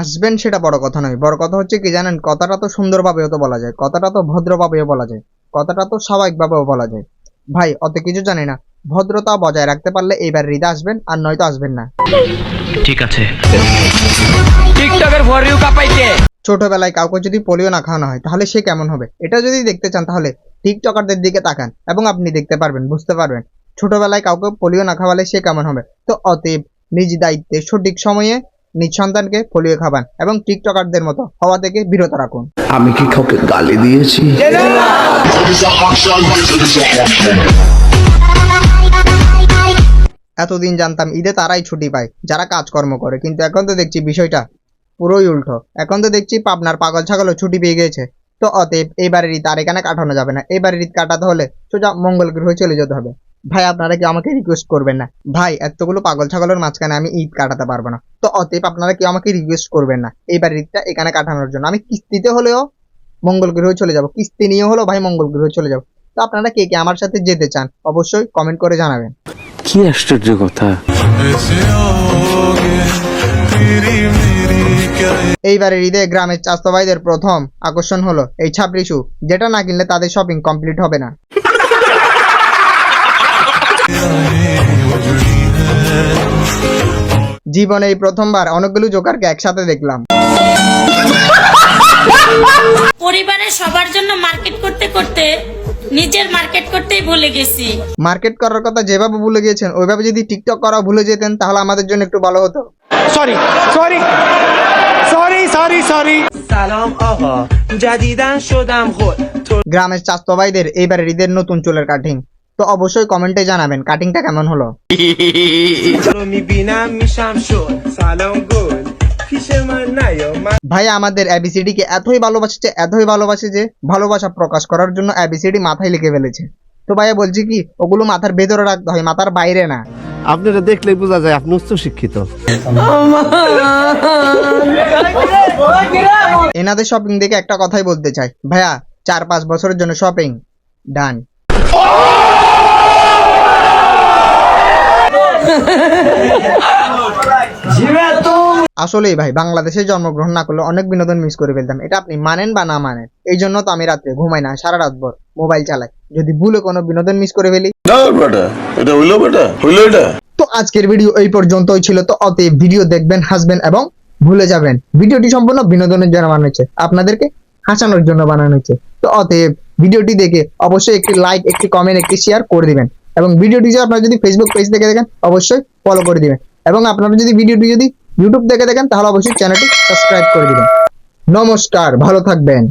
আসবেন সেটা বড় কথা নয়। বড় কথা হচ্ছে কি জানেন কথাটা তো সুন্দরভাবেও তো বলা যায় কথাটা তো ভদ্রভাবেও বলা যায় কথাটা তো স্বাভাবিকভাবেও বলা যায়। ভাই অত কিছু জানি না ভদ্রতা বজায় রাখতে পারলে এইবার হৃদয় আসবেন আর নয়তো আসবেন না। ঠিক আছে। টিকটকের ফর কাপাইতে ছোটবেলায় কাউকে যদি পোলিও না খাওয়ানো হয় তাহলে সে কেমন হবে? এটা যদি দেখতে চান তাহলে টিকটকারদের দিকে তাকান এবং আপনি দেখতে পারবেন বুঝতে পারবেন। ছোটবেলায় কাউকে পোলিও না খাওয়ালে সে কেমন হবে? তো অতএব নিজ দায়িত্বে সঠিক সময়ে নিজ সন্তানকে পোলিও খাবান এবং টিকটকারদের মতো হওয়া থেকে বিরত রাখুন। আমি কি কাউকে গালি দিয়েছি? এতদিন জানতাম ঈদে তারাই ছুটি পায় যারা কাজকর্ম করে। কিন্তু এখন তো দেখছি বিষয়টা পুরোই উল্টো। এখন তো দেখছি পাবনার পাগল ছাগলও ছুটি পেয়ে গেছে তো অতএব এবারের ঈদ আর এখানে কাটানো যাবে না। এবারের ঈদ কাটাতে হলে সোজা মঙ্গল গ্রহে চলে যেতে হবে। ভাই আপনারা কি আমাকে রিকোয়েস্ট করবেন না। ভাই এতগুলো পাগল ছাগলের মাঝখানে আমি ঈদ কাটাতে পারব না। তো অতএব আপনারা কি আমাকে রিকোয়েস্ট করবেন না। এইবার ঈদটা এখানে কাটানোর জন্য। আমি কিস্তিতে হলেও মঙ্গল গ্রহে চলে যাব। কিস্তি নিয়ে হলেও ভাই মঙ্গল গ্রহে চলে যাব। তো আপনারা কে কে আমার সাথে যেতে চান অবশ্যই কমেন্ট করে জানাবেন। কি আশ্চর্য কথা। এইবারের ঈদে গ্রামের ভাইদের প্রথম আকর্ষণ হলো এই ছাপড়িশু যেটা না কিনলে তাদের শপিং কমপ্লিট হবে না। জীবনে এই প্রথমবার অনেকগুলো জোকারকে একসাথে দেখলাম। পরিবারের সবার জন্য মার্কেট করতে করতে নিজের মার্কেট করতেই ভুলে গেছি। মার্কেট করার কথা যেভাবে ভুলে গিয়েছেন ওইভাবে যদি টিকটক করা ভুলে যেতেন তাহলে আমাদের জন্য একটু ভালো হতো। Sorry sorry sorry sorry sorry সালাম আহা জাদিদান শুদাম খোদ গ্রামের চাস্ত ভাইদের এইবারের ঈদের নতুন চুলের কাটিং। তো অবশ্যই কমেন্টে জানাবেন কাটিংটা কেমন হলো? ভাই আমাদের এবিসিডি কে এতই ভালোবাসছে এতই ভালোবাসে যে ভালোবাসা প্রকাশ করার জন্য এবিসিডি মাথায় লিখে ফেলেছে। তো ভাইয়া বলছি কি ওগুলো মাথার ভেতরে রাখতে হয় মাথার বাইরে না। আপনারা দেখলে বোঝা যায় আপনি উচ্চ শিক্ষিত। এনাদের শপিং দেখে একটা কথাই বলতে চাই। ভাইয়া চার পাঁচ বছরের জন্য শপিং ডান আসলেই ভাই বাংলাদেশে জন্মগ্রহণ না করলে অনেক বিনোদন মিস করে ফেলতাম। এটা আপনি মানেন বা না মানেন এই জন্য তো আমি রাত্রে ঘুমাই না সারা রাত ভর মোবাইল চালাই। যদি ভুলে কোনো বিনোদন মিস করে ফেলি। বেটা এটা হইল বেটা হইল এটা। তো আজকের ভিডিও এই পর্যন্তই ছিল তো অতএব ভিডিও দেখবেন হাসবেন এবং ভুলে যাবেন। ভিডিওটি সম্পূর্ণ বিনোদনের জন্য বানানো হয়েছে আপনাদেরকে হাসানোর জন্য বানানো হয়েছে। তো অতএব ভিডিওটি দেখে অবশ্যই একটি লাইক একটি কমেন্ট একটি শেয়ার করে দিবেন। এবং ভিডিওটি যদি আপনারা যদি ফেসবুক পেজ থেকে দেখেন অবশ্যই ফলো করে দিবেন। এবং আপনারা যদি ভিডিওটি যদি ইউটিউব দেখে দেখেন তাহলে অবশ্যই চ্যানেলটি সাবস্ক্রাইব করে দিবেন। নমস্কার ভালো থাকবেন।